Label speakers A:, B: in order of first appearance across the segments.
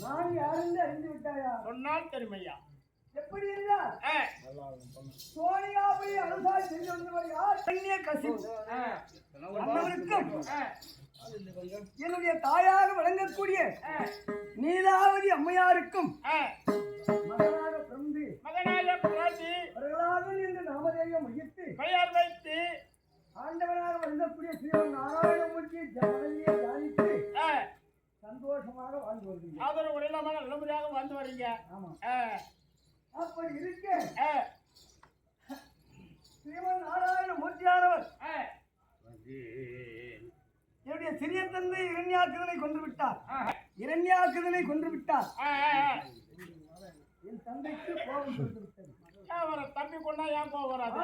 A: நான் யாருன்னு அறிந்து விட்டாயா
B: சொன்னால் தெரியுமையா
A: எப்படி இருந்தால் அனுசாரி சென்று வந்தவர் யார் கண்ணிய கசிவு அன்னவருக்கும் என்னுடைய தாயாக விளங்கக்கூடிய நீலாவதி அம்மையாருக்கும். மகனாக பிறந்து அவர்களாக இந்த நாமதேயம் வைத்து
B: பெயர் வைத்து
A: ஆண்டவனாக விளங்கக்கூடிய ஸ்ரீமன் நாராயணமூர்த்தியை ஜனநிலையை தியானித்து சந்தோஷமாக வாழ்ந்து வருகிறீர்கள்.
B: ஆதரவு இல்லாமல் நல்லபடியாக வந்து வரீங்க
A: ஆமா.
B: ஆ,
A: அப்படி இருக்க ஸ்ரீமன் நாராயணமூர்த்தியானவர். என்னுடைய சிறிய தந்தை இரண்யாக்குதனை கொன்று விட்டார். இரண்யாக்குதனை கொன்று விட்டார். என் தந்தைக்கு கோபம் கொடுத்து விட்டது
B: தம்பி கொண்டா ஏன் கோவம் வராது?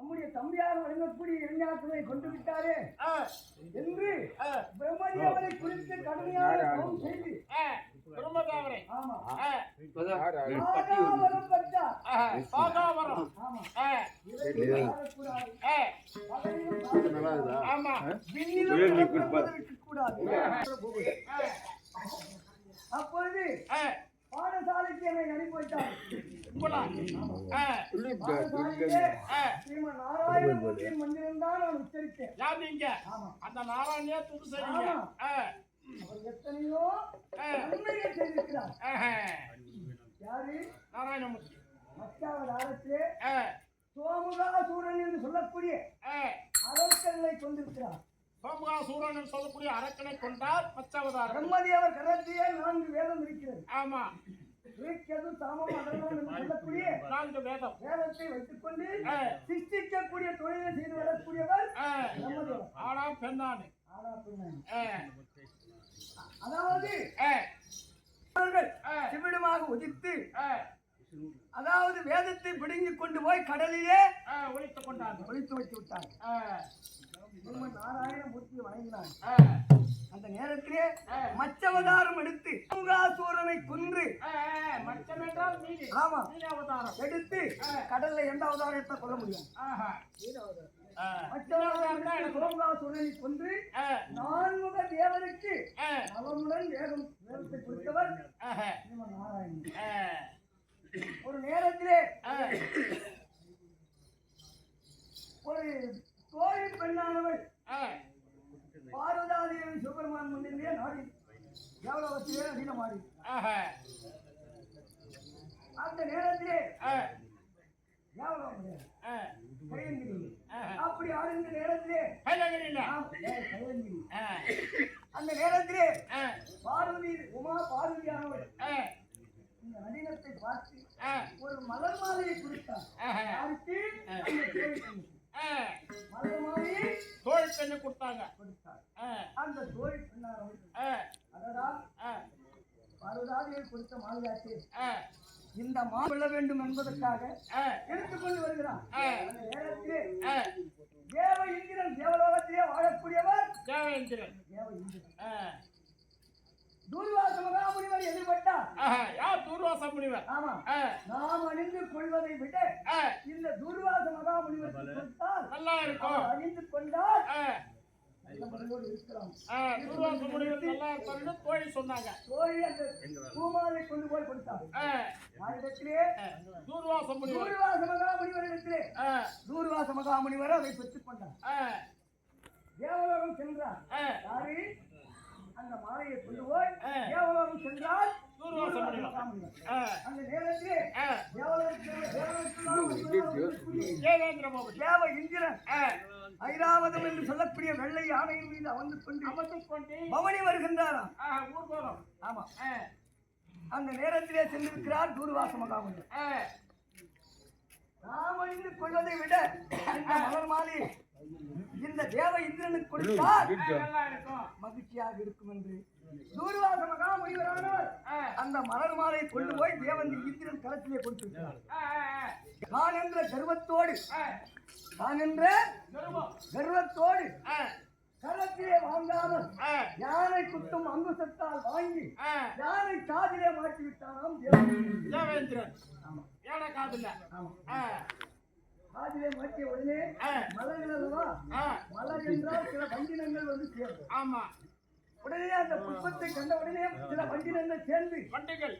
A: நம்முடைய தம்பியாக வழங்கக்கூடிய இரண்யாக்குதனை கொன்று விட்டாரே.
B: ஆ,
A: என்று
B: ஆ,
A: பிரம்மதேவனை குறித்து கடுமையான கோபம் செய்து
B: ஆ. குடும்ப தாவரை
A: ஆமா பெற்றார்
B: ஆஹா. பாகாவரம்
A: ஆமா. விண்ணிலும் கூடாது அப்பொழுது
B: ஆ.
A: பாடசாலைக்கு என்னை அனுப்பி வைத்தார். ஸ்ரீமன் நாராயணமூர்த்தியின் மந்திரம் தான் நான் உச்சரித்தேன்.
B: யார் நீங்க?
A: ஆமா.
B: அந்த நாராயணியே
A: ஆமா.
B: ஆ,
A: அவர் எத்தனையோ
B: ஆ.
A: நன்மைகள் செய்திருக்கிறார்.
B: ஆஹா.
A: யாரு?
B: நாராயணமூர்த்தி.
A: மச்சாவதாரத்திலே
B: ஆ,
A: சோமுகாசூரன் என்று சொல்லக்கூடிய
B: ஆ.
A: அரக்கர்களை கொண்டிருக்கிறார்.
B: சோமகாசூரன் சொல்லக்கூடிய அரக்கனை கொண்டார் பச்சாவதாரம்.
A: பிரம்மதேவர் கரத்திலே நான்கு வேதம் இருக்கிறது.
B: ஆமா.
A: ஈக்கது சாமம் அதர்வம் என்று சொல்லக்கூடிய
B: நான்கு வேதம்.
A: வேதத்தை வைத்துக் கொண்டு
B: ஆ,
A: சிருஷ்டிக்கக்கூடிய தொழிலை செய்து வரக்கூடியவர்
B: ஆ.
A: பிரம்மதேவர்.
B: ஆனா பெண்ணானு.
A: ஆனா பெண்ணான். அதாவது. சிவிடமாக உதித்து அதாவது வேதத்தை பிடுங்கிக் கொண்டு போய் கடலிலே
B: ஆ, ஒழித்துக் கொண்டாங்க
A: ஒழித்து வைத்து விட்டார்
B: ஆ,
A: திருமண் நாராயணமூர்த்தியை வணங்கினார்
B: ஆ,
A: அந்த நேரத்திலே. மச்சவதாரம் எடுத்து சூகாசூரனை கொன்று ஆமா.
B: அவதாரம்.
A: எடுத்து கடல்ல எந்த அவதாரம். எடுத்தா கொள்ள முடியும் மச்சவதாரம் கொன்று நான்முக தேவருக்கு
B: ஆ,
A: நலமுடன் வேகம் வேதத்தை கொடுத்தவர் நாராயணன். ஒரு நேரத்திலே தேவலோகத்திலே அடினமாடி
B: ஆஹா.
A: அந்த நேரத்திலே. அப்படி ஆடுகின்ற நேரத்திலே அந்த நேரத்திலே பார்வதி உமா பார்வதியானவள்
B: ஆ,
A: இந்த நடினத்தை பார்த்து ஒரு மலர் மாலையை கொடுத்தார். இந்த மா கொள்ள வேண்டும் என்பதற்காக
B: ஆ,
A: எடுத்துக்கொண்டு வருகிறான். அந்த நேரத்திலே
B: ஆ.
A: தேவ இந்திரன் தேவலோகத்திலே வாழக்கூடியவர். தேவ இந்திரன். தூர்வாச மகாமுனிவர் எதிர்பட்டார்.
B: யார் தூர்வாச முனிவர்?
A: ஆமா. நாம் அணிந்து கொள்வதை விட இந்த துர்வாச மகாமுனிவர்
B: நல்லா இருக்கும்.
A: அணிந்து கொண்டால்
B: தோழி சொன்னாங்க.
A: பூமாலை கொண்டு போய் கொடுத்தார்
B: தூர்வாச முனிவர்
A: தூர்வாச மகாமுனிவர் அதை பெற்றுக் கொண்டார். தேவலோகம் சென்றார். அந்த மாலையை கொண்டு போய். தேவலோகம் சென்றால் இந்திரன்
B: ஆ,
A: ஐராவதம் என்று சொல்லக்கூடிய வெள்ளை யானையின் மீது அமர்ந்து கொண்டு
B: அமர்ந்து கொண்டு
A: பவனி வருகின்றாராம்.
B: ஆ, ஊர்வலம்
A: ஆமா.
B: ஆ,
A: அந்த நேரத்திலே சென்றிருக்கிறார் தூர்வாச நாம் அணிந்து கொள்வதை விட இந்த மலர் மாலை இந்த தேவ இந்திரனுக்கு கொடுத்தால்
B: ஆ, நல்லா இருக்கும்
A: மகிழ்ச்சியாக இருக்கும் என்று தூர்வாச மகாமுனிவரானவர்
B: ஆ,
A: அந்த மலர் மாலை கொண்டு போய் தேவன் இந்திரன் களத்திலே
B: ஆ,
A: நான் என்ற கர்வத்தோடு நான் என்ற கர்வத்தோடு
B: ஆ,
A: களத்திலே வாங்காமல் யானை குட்டும் அங்குசத்தால் வாங்கி யானை காதிலே மாட்டி விட்டானாம் தேவன்.
B: தேவேந்திரன்.
A: ஆமா.
B: ஏன காதுல.
A: ஆமா. காதிலே மாட்டிய உடனே மலர்கள் அல்லவா? மலர் என்றால் சில வண்டினங்கள் வந்து சேரும்
B: ஆமா.
A: உடனே அந்த புஷ்பத்தை கண்ட உடனே சில வண்டினங்கள் சேர்ந்து
B: வண்டிகள்.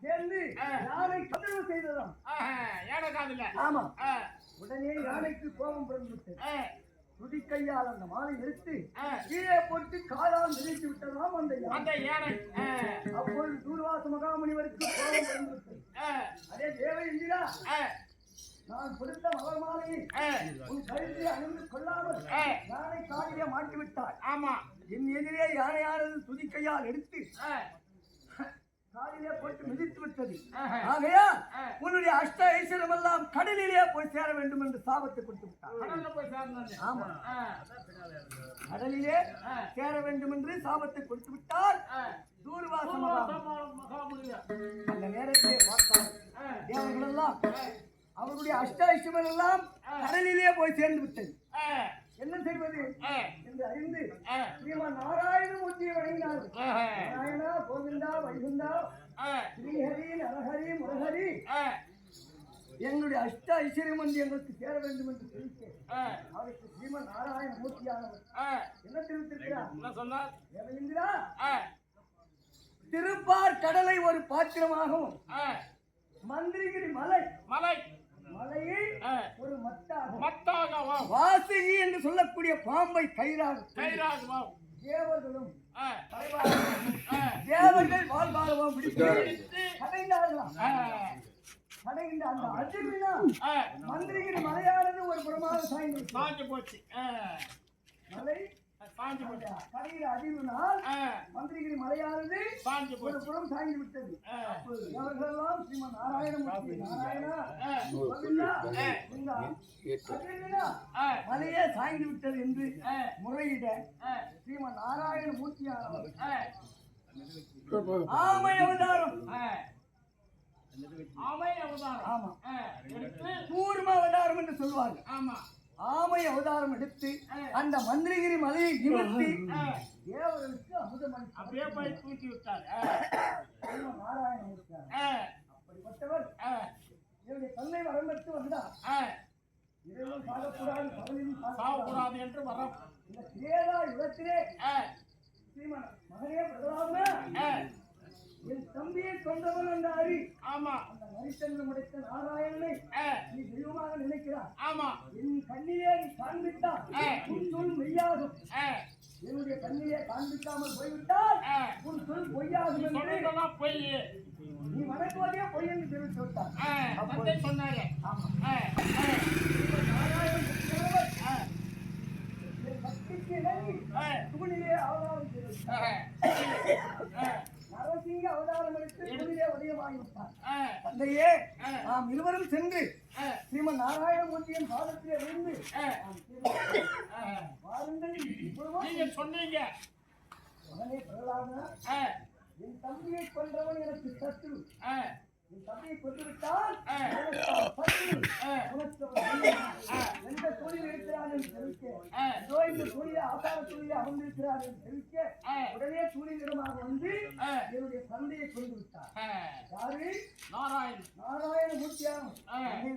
A: சேர்ந்து. யானை தொந்தரவு செய்ததாம்.
B: ஏன காதுல.
A: ஆமா. உடனே யானைக்கு கோபம் பிறந்து விட்டது
B: ஆ,
A: துதிக்கையால் அந்த மாலை எடுத்து. கீழே போட்டு காலால் நிறுத்தி விட்டதாம் அந்த யானை.
B: அந்த யானை.
A: அப்பொழுது தூர்வாச மகாமுனிவருக்கு கோபம் பிறந்து விட்டது
B: ஆ,
A: அதே தேவ
B: ஆ,
A: நான் கொடுத்த மலர் மாலையை உன் கழுத்தில் அணிந்து கொள்ளாமல். யானை காலிலே மாட்டி விட்டாய்
B: ஆமா
A: என் எதிரே யானையானது துதிக்கையால் எடுத்து காலிலே போட்டு மிதித்து விட்டது
B: ஆஹா.
A: ஆகையால்
B: ஆ.
A: உன்னுடைய அஷ்ட ஐஸ்வரம் எல்லாம் கடலிலே போய் சேர வேண்டும் என்று சாபத்தை கொடுத்து விட்டார் ஆமா கடலிலே. சேர வேண்டும் என்று சாபத்தை கொடுத்து விட்டால்
B: ஆ.
A: தூர்வாச மகா
B: மகாமுனிவர்.
A: அந்த நேரத்திலே பார்த்தார்
B: ஆ,
A: தேவர்கள் எல்லாம்
B: ஆ,
A: அவருடைய அஷ்ட ஐஸ்வரம் எல்லாம் கடலிலே போய் சேர்ந்து விட்டது. என்ன செய்வது? என்று அறிந்து ஸ்ரீமன் நாராயணமூர்த்தியை வணங்கினார்கள்
B: ஆஹா.
A: நாராயணா கோவிந்தா வைகுந்தா ஸ்ரீஹரி நரஹரி முரஹரி எங்களுடைய அஷ்ட ஐஸ்வர்யம் வந்து எங்களுக்கு சேர வேண்டும் என்று தெரிவித்து அவருக்கு ஸ்ரீமன் நாராயண மூர்த்தியானவர். என்ன தெரிவித்திருக்கிறார்?
B: ஆ,
A: திருப்பார் கடலை ஒரு பாத்திரமாகவும் மந்திரிகிரி மலை.
B: மலை.
A: மலையை
B: ஆ,
A: ஒரு மட்டாகவும்
B: மத்தாகவும்
A: வாசுகி என்று சொல்லக்கூடிய பாம்பை கயிறாக
B: கைராகவும்
A: தேவர்களும் தேவர்கள் வாழ்வாகவும் பிடித்து கடைந்தார்களாம் கடைந்த அந்த அதிர்வினா
B: ஆ,
A: மந்திரிகிரி மலையானது ஒரு புறமாக சாய்ந்து.
B: சாஞ்சு போச்சு.
A: மலை அந்த
B: போச்சு
A: கடையில அதிர்வினால் மந்திரிகிரி மலையானது
B: சாஞ்சு
A: ஒரு புறம் சாய்ந்து விட்டது அவர்களெல்லாம் ஸ்ரீமன் நாராயணமூர்த்தி நாராயணா மலையே சாய்ந்து விட்டது என்று முறையிட ஸ்ரீமன் நாராயண மூர்த்தியானவர் ஆமை அவதாரம்.
B: ஆமை அவதாரம்.
A: ஆமா.
B: ஆ, எடுத்து
A: கூர்ம அவதாரம் என்று சொல்வார்கள்
B: ஆமா.
A: ஆமை அவதாரம் எடுத்து அந்த மந்திரகிரி மலையை நிமிர்த்தி
B: ஆ,
A: தேவர்களுக்கு அமுதமணி
B: அப்படியே போய் தூக்கி விட்டார் ஆ,
A: நாராயண மூர்த்தியானவர்
B: ஆ,
A: அப்படிப்பட்டவர் என்னுடைய தன்னை வரம்பெற்று வந்தார். இரவும் சாகக்கூடாது பகலிலும் சாகக்கூடாது.
B: என்று வரம்.
A: இந்த கிரேதா யுகத்திலே
B: ஆ,
A: ஸ்ரீமன் மகனே
B: ஆ,
A: என் தம்பியை கொண்டவன் அந்த அறி
B: ஆமா.
A: அந்த மரித்தன்னம் அடைத்த நாராயணனை
B: ஆமா.
A: என் கண்ணிலே நீ காண்பித்தால் உன் சொல் மெய்யாகும். என்னுடைய கண்ணிலே காண்பிக்காமல் போய்விட்டால் உன் சொல் பொய்யாகும் என்று
B: சொன்னதெல்லாம் பொய்.
A: நீ வணங்குவதே பொய் என்று தெரிவித்து விட்டார்
B: சொன்னாரு.
A: ஆமா. இணங்கி தூணிலே அவதாரம்
B: ஆ,
A: நரசிங்க அவதாரம் எடுத்து தூணிலே உதயமாகிவிட்டார் தந்தையே. நாம் இருவரும் சென்று ஸ்ரீமன் நாராயணமூர்த்தியின் பாதத்திலே
B: ஆ.
A: வாருங்கள்
B: சொன்னீங்க
A: மகனே பிரகலாதனா என் தம்பியை கொன்றவன் எனக்கு சத்ரு என் தம்பியை கொன்றுவிட்டால். எந்த தொழில் இருக்கிறான் என்று தெரிவிக்க. இதோ இந்த தொழில ஆசார தொழில அமர்ந்திருக்கிறார் என்று தெரிவிக்க. உடனே சூரியனிடமாக வந்து. என்னுடைய தந்தையை கொண்டு விட்டார். யாரு
B: நாராயண்
A: நாராயண. என்னை